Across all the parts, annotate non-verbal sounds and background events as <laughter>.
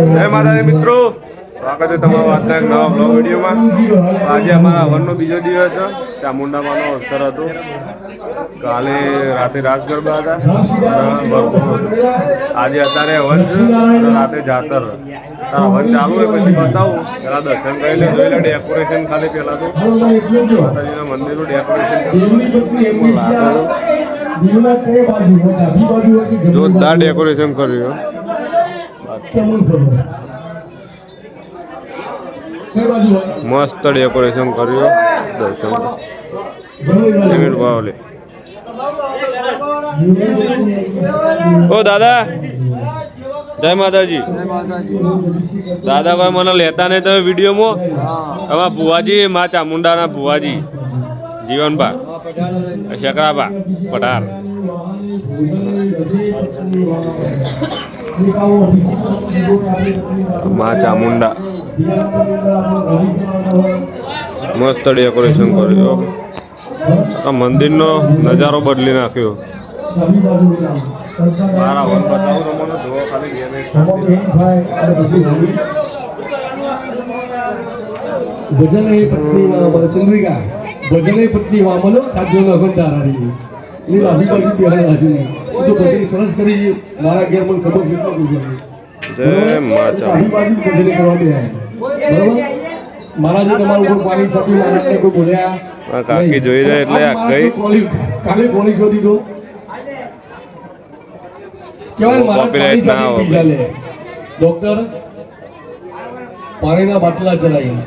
જય માતાજી મિત્રો. સ્વાગત છે તમારું આજના એક નવા બ્લોગ વિડીયોમાં. આજે અમારા હવનનો બીજો દિવસ છે. ચામુંડામાંનો અવસર હતો. કાલે રાતે રાસ ગરબા હતા આજે અત્યારે હવન છે રાતે જાતર. તારા હવન ચાલુ હોય પછી બતાવું. પેલા દર્શન કરીને જોઈ લે ડેકોરેશન ખાલી પેલા તો. માતાજીના મંદિરનું ડેકોરેશન જોરદાર ડેકોરેશન કર્યું. મસ્ત ડેકોરેશન કર્યું. દર્શન. પેમેન્ટ ઓ દાદા. જય માતાજી. દાદા ભાઈ મને લેતા નહીં તમે વિડીયોમાં? અમારા ભુવાજી, મા ચામુંડાના ભુવાજી. જીવનભા. શકરાભા પઢાર મા ચામુંડા. મસ્ત ડેકોરેશન કર્યું. આ મંદિરનો નજારો બદલી નાખ્યો. મારા ભજન પત્ની ચંદ્રિકા ભજન પત્ની વામનો સાધ્યો ન અગંતારારી એની આજુબાજુ બિહાર એ તો બધી સરસ કરી મારા ઘેર મને ખબર છે તો. જય મા ચામુંડા આજુબાજુ ભજન કરવા બેહ્યા. બરોબર? મારા જે તમારા ઉપર પાણી છાપી મારા કોઈ બોલ્યા કાકી જોઈ રહ્યા એટલે આ કઈ કાલે કોણી શોધી દો. કેવાય મારા કોપીરાઈટ ના આવે. ડોક્ટર પાણીના બાટલા ચલાવી.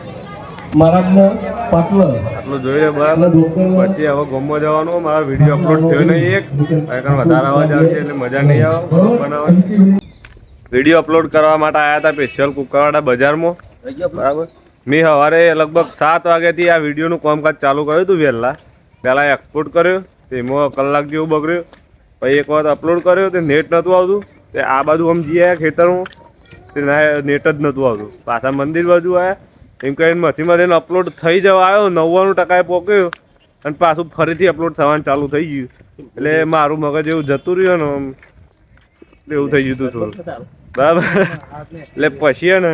મહારાજના પાટલા આટલું જોઈ લે બરાબર પછી હવે ગમો જવાનું. મારો વીડિયો અપલોડ થયો નહીં એક. કારણ વધારે અવાજ આવશે એટલે મજા નહીં આવે. બનાવવાની. વીડિયો અપલોડ કરવા માટે આવ્યા હતા સ્પેશિયલ કુકરવાડા બજારમાં. બરાબર? મેં સવારે લગભગ સાત વાગ્યાથી આ વિડીયોનું કામકાજ ચાલુ કર્યું હતું વહેલા. પહેલાં એક્સપોર્ટ કર્યો તેમાં કલાક જેવું બગડ્યું. પછી એક વખત અપલોડ કર્યો તે નેટ નહોતું આવતું. તે આ બાજુ આમ જઈએ ખેતરમાં. તે નેટ જ નહોતું આવતું. પાછા મંદિર બાજુ આવ્યા એમ કરીને મથીમાં મથીને અપલોડ થઈ જવા આવ્યો નવ્વાણું ટકાએ પહોંચ્યો અને પાછું ફરીથી અપલોડ થવાનું ચાલુ થઈ ગયું. એટલે મારું મગજ એવું જતું રહ્યું ને એવું થઈ ગયું હતું થોડું. બરાબર? એટલે પછી ને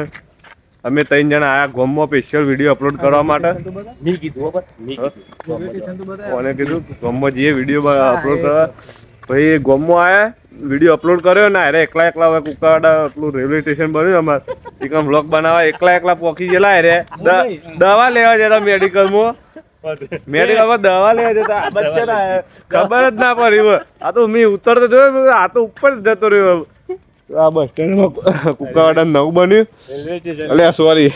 અમે ત્રણ જણા આયા ગોમમાં સ્પેશિયલ વીડિયો અપલોડ કરવા માટે. કોને કીધું? ગોમમાં જઈએ વીડિયો અપલોડ કરવા. પછી ગોમમાં આયા. વીડિયો અપલોડ કર્યો ને અરે એકલા એકલા હવે કુકાવાડા એટલું રેલવે સ્ટેશન બન્યું અમારે. એકમ બ્લોગ બનાવવા એકલા એકલા પોકી ગયેલા અરે દવા લેવા જતા મેડિકલમાં. મેડિકલમાં દવા લેવા જતા. આ બચ્ચાના ખબર જ ના પડી આ તો મેં ઉતરતો જોયો આ તો ઉપર જ જતો રહ્યો આ બસ સ્ટેન્ડમાં <laughs> કુકાવાડા નવું બન્યું. એટલે સોરી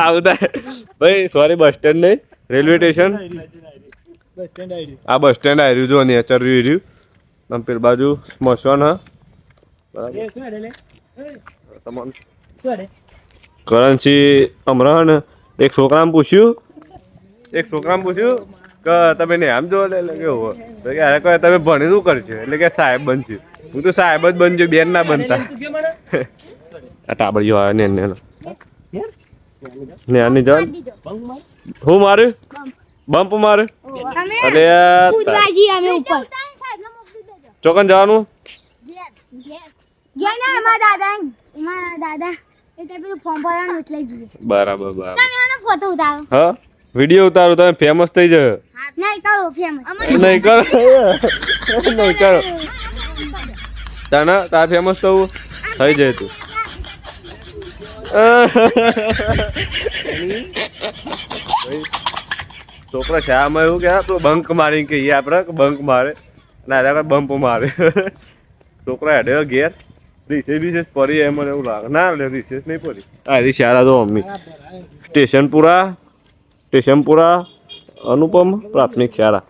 આવતા ભાઈ સોરી બસ સ્ટેન્ડ નહીં. Railway station. આ બસ સ્ટેન્ડ આવ્યું જો નેચર રહ્યું. પેલી બાજુ સ્મશાન હા? બરાબર. કરન્સી હમણાં એક છોકરાને પૂછ્યું? એક છોકરાને પૂછ્યું કે તમે ને આમ જોવા એટલે તો કે અરે કહે તમે ભણી શું કરશો એટલે કે સાહેબ બનશું હું તો સાહેબ જ બનજો બેન ના બનતા. <laughs> આ ટાબડીઓ આવે ને એને ને આની જાન. હું મારે? બમ્પ મારું? અરે અમે ઉપર. ચોકન જવાનું? બરાબર બરાબર. તમે આનો ફોટો ઉતારો. હા? વીડિયો ઉતારો તમે ફેમસ થઈ જાય નહીં કરો ફેમસ નહીં કરો. <laughs> નહીં કરો. તાના તાર ફેમસ થવું? થઈ જાય તું. <laughs> છોકરા શામાં એવું કે તો બંક મારીને કહીએ આપણે બંક મારે. ના અરે બમ્પ મારે છોકરા હેડે ઘેર. રિસેસ બિસેસ પડી એમ મને એવું લાગે. ના લે રિસેસ નહીં પડી. હા રી શાળા તો મમ્મી સ્ટેશનપુરા સ્ટેશનપુરા અનુપમ પ્રાથમિક શાળા.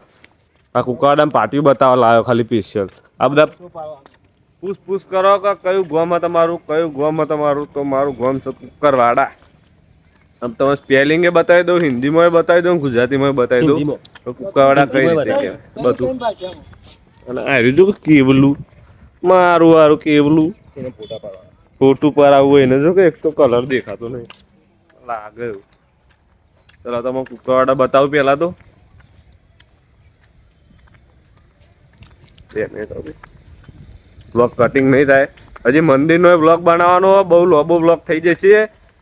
આ કુકાડામાં પાટિયું બતાવવા લાવ્યો ખાલી સ્પેશિયલ આ બધા પૂછ પૂછ કરો કે કયું ગોમ તમારું કયું ગોમ તમારું? તો મારું ગોમ છે કુકરવાડા. આમ તમે સ્પેલિંગ એ બતાવી દઉં હિન્દીમાં બતાવી દઉં ગુજરાતીમાં બતાવી દઉં. તો કુકરવાડા કઈ રીતે બધું. અને આ રહ્યું કે કેવલું? મારું વારું કેવલું? ફોટું પર આવવું એને જો કે એક તો કલર દેખાતો નહીં. લાગે ચલો તમે કુકરવાડા બતાવું પહેલા તો. બ્લોક કટિંગ નહીં થાય. હજી મંદિરનો એ બ્લોક બનાવવાનો બહુ લાંબો બ્લોક થઈ જશે.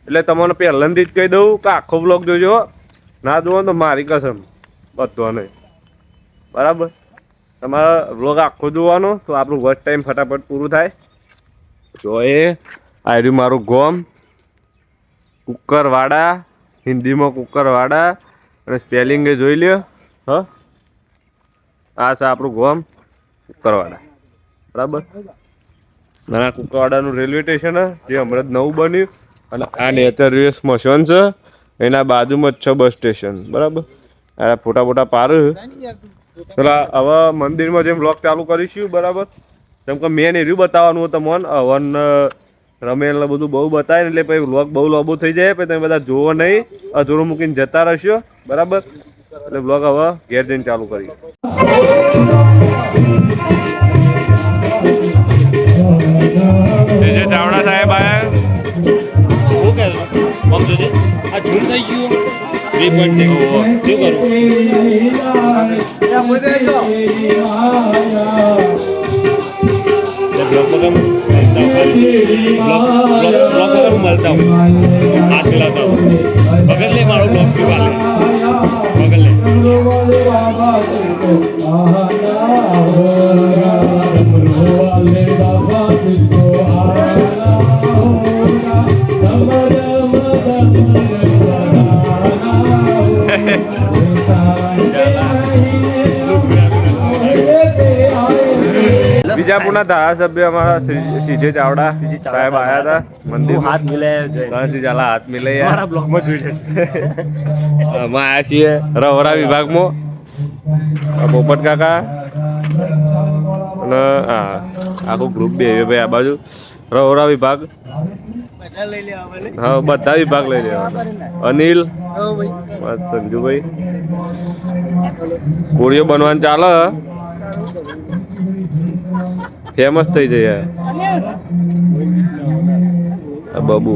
એટલે તમને પહેલાંથી જ કહી દઉં કે આખો બ્લોક જોજો ના ને તો મારી કસમ. બધો નહીં. બરાબર? તમારે વ્લોગ આખો જોવાનો, તો આપણું વર્ક ટાઈમ ફટાફટ પૂરું થાય. તો એ આવ્યું મારું ગોમ, કુકરવાડા, હિન્દીમાં કુકરવાડા, અને સ્પેલિંગ એ જોઈ લ્યો. હ? આ છે આપણું ગોમ, કુકરવાડા. બરાબર? નાના કુકરવાડાનું રેલવે સ્ટેશન જે હમણાં નવું બન્યું. અને આ નેચર રિવે સ્મશાન છે, એના બાજુમાં જ છે બસ સ્ટેશન. બરાબર? આ ફોટા ફોટા પાડું પેલા હવે મંદિરમાં જેમ વ્લોગ ચાલુ કરીશું બરાબર? જેમ કે મેન એર્યું બતાવવાનું હતું મન હવન રમેલ ને બધું બહુ બતાવે એટલે પછી વ્લોગ બહુ લાંબુ થઈ જાય પછી તમે બધા જોવો નહીં અધૂરું મૂકીને જતા રહેશો બરાબર? એટલે વ્લોગ હવે ઘેર જઈને ચાલુ કરીએ. જે ચાવડા સાહેબ આયા. શું કહે આમ જોજે. આ ઝૂમ થઈ ગયું. બે પોઈન્ટ શું મળતા હું હાથ મિલાવતા હું પકડ લે મારો બ્લોક પકડ લે બીજાપુરના ધારાસભ્ય અમારા સીજે ચાવડા સાહેબ આયા હતા મંદિર હાથ મિલે જય ચાલા હાથ મિલે મારા બ્લોગમાં જોઈ રહ્યા છે અમે આયા છીએ રવરા વિભાગમાં. આ પોપટ કાકા અને હા આખું ગ્રુપ બે ભાઈ આ બાજુ. રવરા વિભાગ. હા બધા વિભાગ લઈ લેવા અનિલ. સંજુભાઈ. કોળીઓ બનવાનું ચાલે. ફેમસ થઈ જાય બબુ.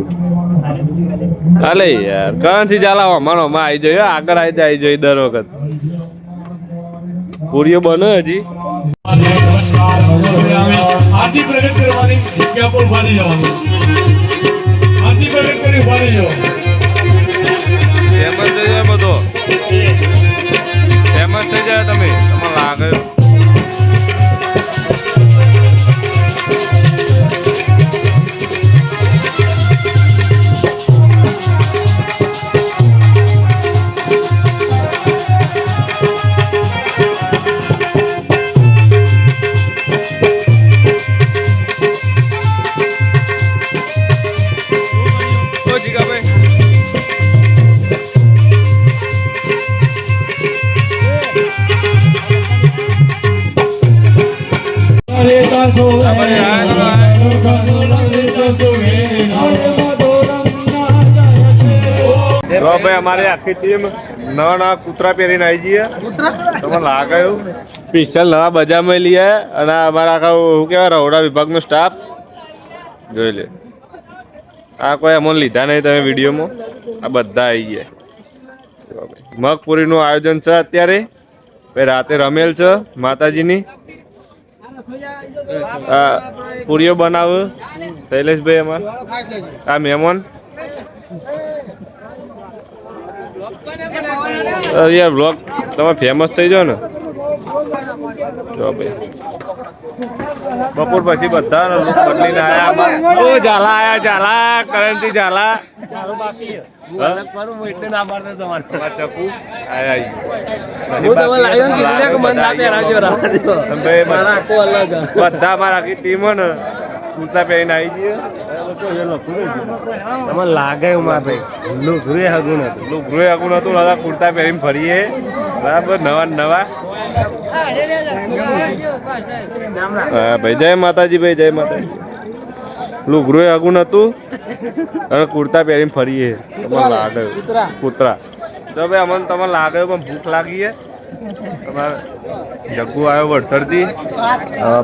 હાલે યાર કાંથી ચાલાવા? માનો માં આવી જાય આગળ આવી જાય આવી જાય દર વખત. પૂરીઓ બને હજી. આરતી પ્રગટ કરવાની જગ્યા પર ઊભા જવાનું. આરતી પ્રગટ કરી ઊભા જવાનું. ફેમસ થઈ જાય બધો. ફેમસ થઈ જાય તમે. તમને લાગે અમારી આખી ટીમ નવા નવા કૂતરા પહેરીને આવી જઈએ તમને લાગાયું? સ્પેશિયલ નવા બજારમાં લઈએ અને અમારા આખા શું કહેવાય રહોડા વિભાગનો સ્ટાફ જોઈ લે. આ કોઈ અમને લીધા નહીં તમે વિડીયોમાં. આ બધા આવી ગયા. મગપુરીનું આયોજન છે અત્યારે. ભાઈ રાતે રમેલ છે માતાજીની. આ પૂરીઓ બનાવે. શૈલેષભાઈ અમાર. આ મહેમાન. યાર બ્લોગ તમે ફેમસ થઈ જાઓ ને. જો ભાઈ. બપોર પછી બધા લુક બદલીને આયા ઓ ઝાલા આયા ઝાલા કરંતી ઝાલા. બધા મારા આખો ટીમ ને. કુર્તા પહેરીને આવી ગઈ તમને લાગે મારે ભાઈ લુક રે હગું પેલું ગૃહ આગું નતું દાદા કુર્તા પહેરીને ફરીએ. બરાબર નવા નવા. હા ભાઈ જય માતાજી ભાઈ જય માતાજી. પેલું ગૃહ આગું નતું અને કુર્તા પહેરીને ફરીએ. તમને લાગે કૂતરા. તો ભાઈ અમને તમને લાગે પણ ભૂખ લાગી છે જગ્ગુ આવ્યો વડસરથી.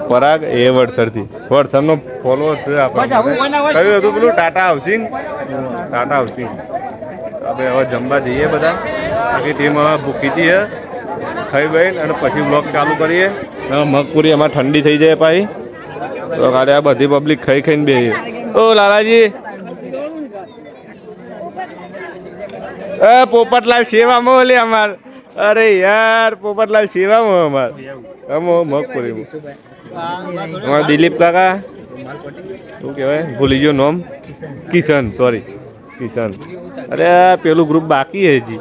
પરાગ એ વડસરથી. વડસરનો ફોલોઅર છે આપણે કયું હતું પેલું? ટાટા હાઉસિંગ? ટાટા હાઉસિંગ. આપણે હવે જમવા જઈએ બધા. આખી ટીમ હવે ભૂખી હતી હે ખાઈ બહીને અને પછી બ્લોગ ચાલુ કરીએ. મગપુરી એમાં ઠંડી થઈ જાય પાછી તો કાલે આ બધી પબ્લિક ખાઈ ખાઈને બે ઓ લાલાજી. એ પોપટલાલ સેવામાં ઓલી અમાર. અરે યાર પોપટલાલ સેવામાં અમાર. અમો મગપુરી અમારા દિલીપ કાકા. શું કહેવાય? ભૂલી ગયો નોમ. કિશન. સોરી કિશન. અરે પેલું ગ્રુપ બાકી છે હજી.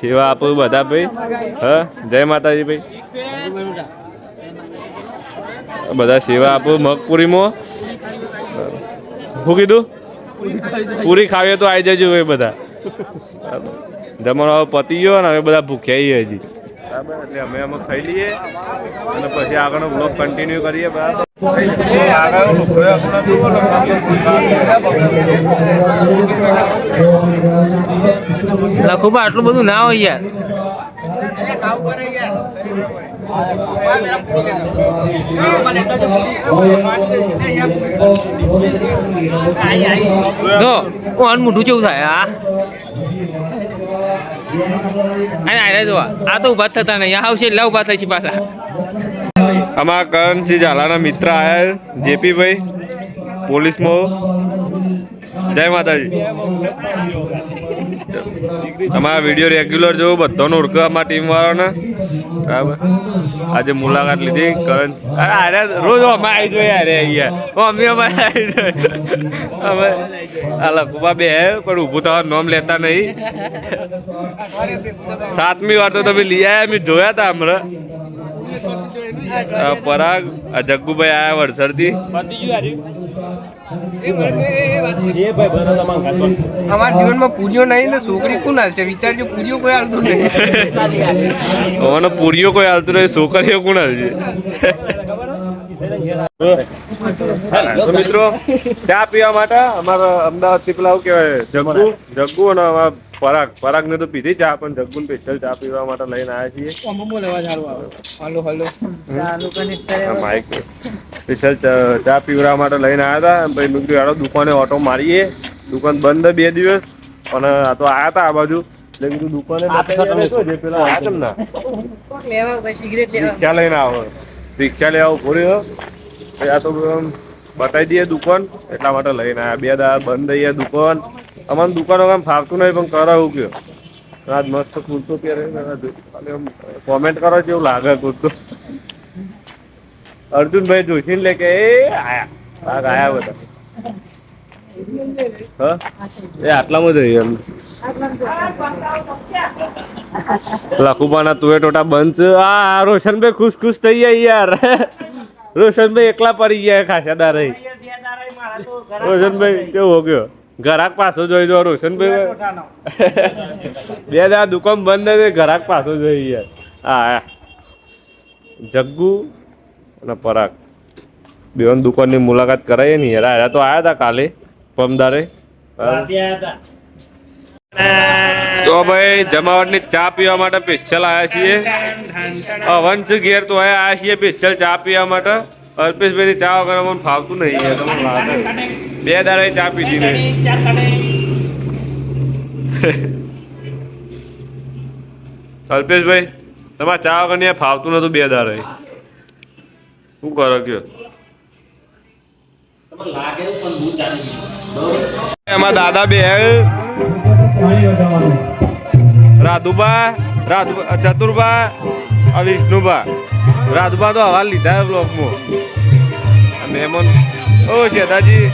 સેવા આપો બધા ભાઈ. હા જય માતાજી ભાઈ. બધા સેવા આપો મગપુરીમાં શું કીધું? પૂરી ખાવીએ તો આવી જજો ભાઈ બધા. હવે પતી ગયો ને હવે બધા ભૂખ્યા હજી. બરાબર એટલે અમે અમે ખાઈ લઈએ અને પછી આગળનો બ્લોગ કન્ટિન્યુ કરીએ બરાબર? લખુબા આટલું બધું ના હોય યાર. જો ઓન મોઢું કેવું થાય? આ? અરે અરે જો આ તો ઊભા થતા નહીં. આ આવશે એટલે ઊભા થશે પાછા. અમારા કરણસિંહ ઝાલાના મિત્ર આયા જેપી ભાઈ પોલીસમાં. જય માતાજી. અમારા વીડિયો રેગ્યુલર જોવો, બધાનો ઓળખો અમારા ટીમ વાળાને. બરાબર. આજે મુલાકાત લીધી, કરણ. અરે અરે, રોજ અમે આવી જોઈએ અરે અહીંયા. અમે અમારે આવી જોઈએ. અમે આ લખુબા બે પણ ઊભું થવા નામ લેતા નહીં. સાતમી વાર તો તમે લઈ આવ્યા મેં જોયા હતા હમણાં. પરાગ, આ જગ્ગુભાઈ આવ્યા વડસરથી. અમારા જીવનમાં પૂરીઓ નહીં ને છોકરી કોણ હાલશે? વિચારજો પૂરીઓ કોઈ હાલતું નહીં. મને પૂરીઓ કોઈ હાલતું નહીં છોકરીઓ કોણ હાલશે? તો મિત્રો ચા પીવા માટે અમારા અમદાવાદથી પેલા શું કહેવાય જગ્ગુ જગ્ગુ અને અમારા પરાગ પરાગ ને તો પીધી ચા પણ જગ્ગુ સ્પેશિયલ ચા પીવા માટે લઈને આવ્યા છીએ. Hello hello. આ માઇક સ્પેશિયલ ચા પીવડા માટે લઈને આવ્યા હતા. ભાઈ મિત્રો યાર દુકાને ઓટો મારીએ. દુકાન બંધ બે દિવસ. અને આ તો આયા હતા આ બાજુ. એટલે કીધું દુકાને પેલા આયા કેમ ના રિક્ષા લઈને આવો? રિક્ષા લેવા ઊભો રહ્યો. આ તો બતાવી દઈએ દુકાન. એટલા માટે લઈને આ બે દાડા બંધ થઈ ગયા દુકાન. અમારી દુકાનો કામ ફાવતું નહીં, પણ કરાવું કયો. આજ મસ્ત કુર્તો પહેરે કોમેન્ટ કરો કેવું લાગે કુર્તો અર્જુનભાઈ જોશીને લે કે, એ, આયા. આયા બધા. એ આટલામાં જ એમ લખુબાના તુએ ટોટા બંધ. આ રોશનભાઈ ખુશ થઈ ગયા યાર. રોશનભાઈ એકલા પડી ગયા ખાસાદાર. રહી રોશનભાઈ કેવો ગયો? ઘરાક પાછો જોઈ દો રોશનભાઈ. બે દાડા દુકાન બંધ નથી ઘરાક પાછો જોઈ યાર હા જગ્ગુ અને પરાગ. બેન દુકાનની મુલાકાત કરાવીએ ને યાર. આયા તો આયા હતા કાલે. પમદારે. તો ભાઈ, જમાવટની ચા પીવા માટે સ્પેશિયલ આવ્યા છીએ. અવંશ ઘેર તો આવ્યા છીએ સ્પેશિયલ ચા પીવા માટે. અલ્પેશભાઈની ચા વગર મને ફાવતું નહીં બે દાડા ચા પીધી નહીં અલ્પેશભાઈ, તમારે ચા વગર ને ફાવતું નતું બે દાડે શું કરો કયો? એમાં દાદા બે રાધુબા રાધુ ચતુરબા અને વિષ્ણુબા રાધુબા તો હવા લીધા બ્લોકમાં મહેમાન. ઓ શેતાજી.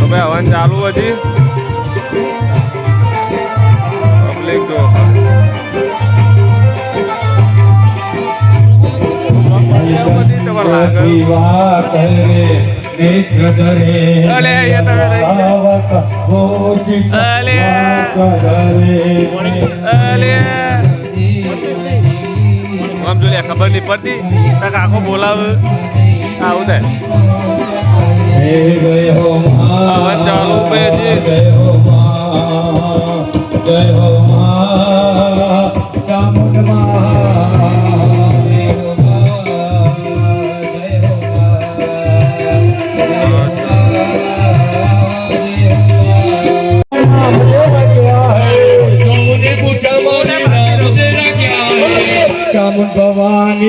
હવે હવાન ચાલુ હજી. પબ્લિક અલે, અહીંયા તમે લઈ ગયા. અલે. અલે. આમ જો ખબર નહીં પડતી કાકો બોલાવે આવું થાય અવાજ ચાલુ હજી. જય હો મા ચામુંડમાં જય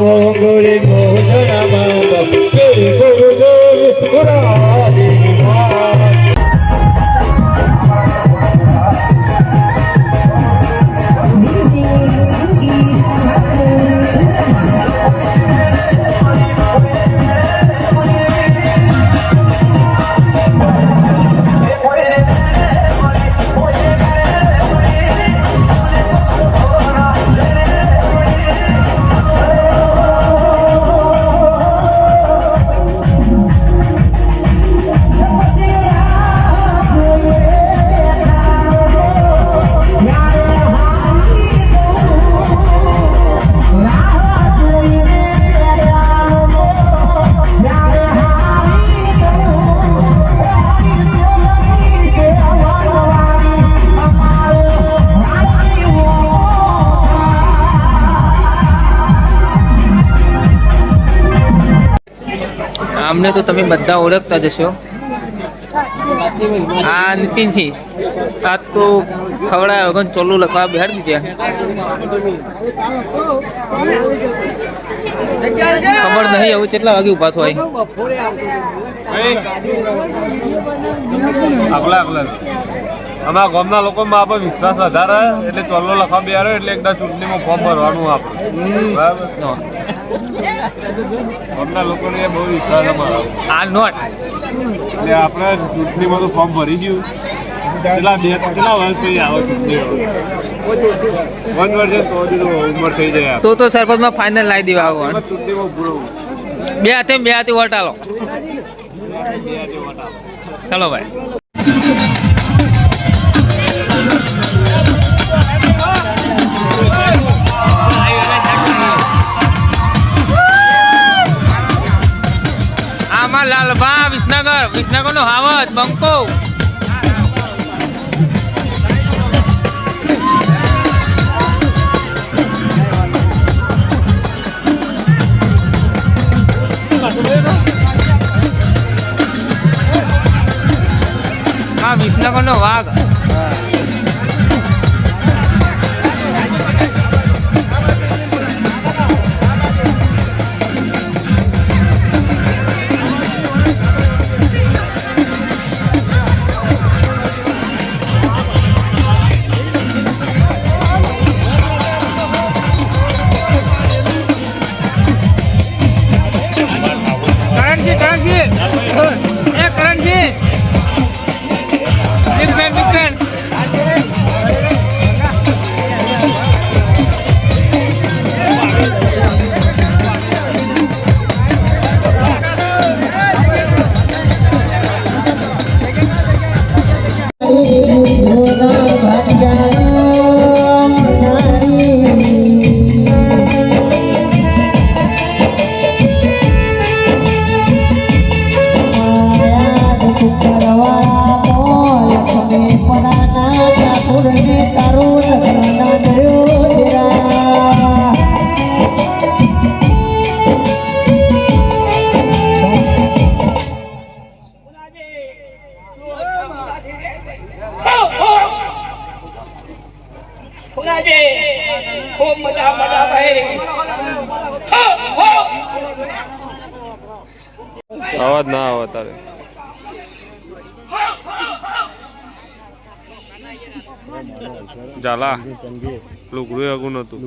નમો ગુરી ભોજનમાં ગુરુ ગુરુદેવ પુરારી તો તમે બધા ઓળખતા જશો આ નીતિનસિંહ આ તો ખવડાય વગર ચોલું લખવા બેહાડી દીધા. ખબર નહીં આવું કેટલા વાગે ઊભા થાય. આગલા આગલા. અમારા ગામના લોકોમાં આપણે વિશ્વાસ વધારે એટલે ચોલ્લો લખવા બેહારો એટલે એકદમ ચૂંટણીમાં ફોર્મ ભરવાનું આપણે બરાબર? નો લોકોને બહુ વિશ્વાસ અમારો. આ નોટ. એટલે આપણે ચૂંટણીમાં તો ફોર્મ ભરી ગયું. કેટલા બે કેટલા વર્ષ થઈ આવે ચૂંટણી વન વર્ષે સો ઉંમર થઈ જાય તો તો સરપંચમાં ફાઇનલ લાવી દેવા આવો ચૂંટણીમાં પૂરો બે હાથે બે હાથે વોટ ચલો ચાલો ભાઈ. લાલભા વિસનગર વિસનગર નો હાવત બંકો. મજા મજા ભાઈ. અવાજ ના આવે તારે. ઝાલા. લુગડું આગું નતું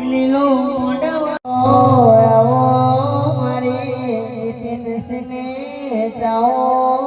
લીલો <laughs> મોડવો મારી જાઓ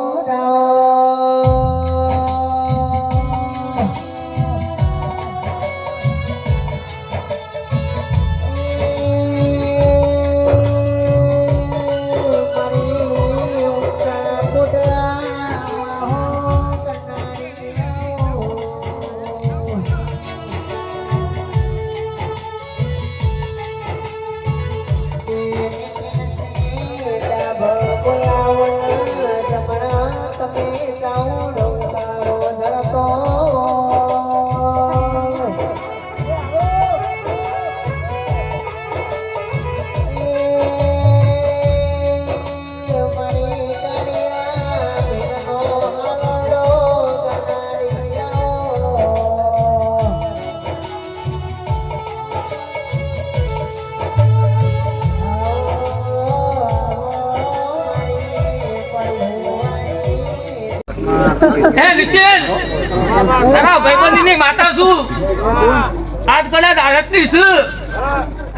હે નિતિન તારા ભાઈબંધીની માતા છું આજ કદાચ છે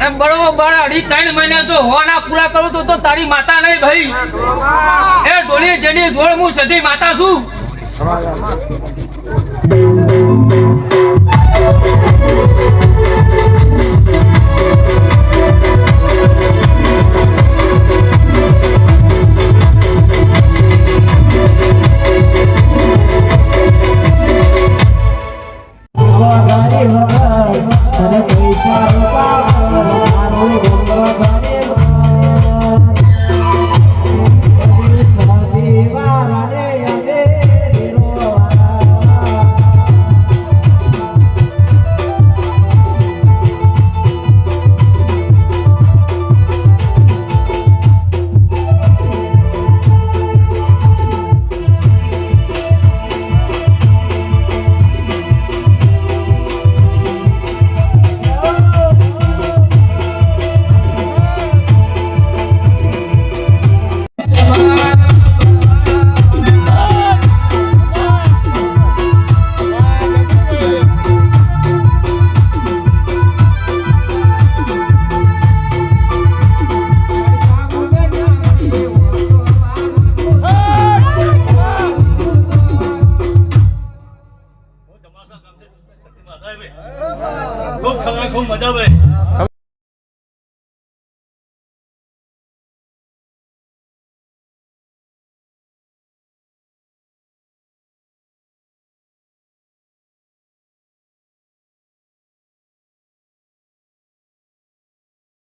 એમ બરોબર બળ અઢી ત્રણ મહિના જો હોના પૂરા કરું તો તો તારી માતા નહીં ભાઈ. એ ઢોલી જેની જોડ હું સધી માતા છું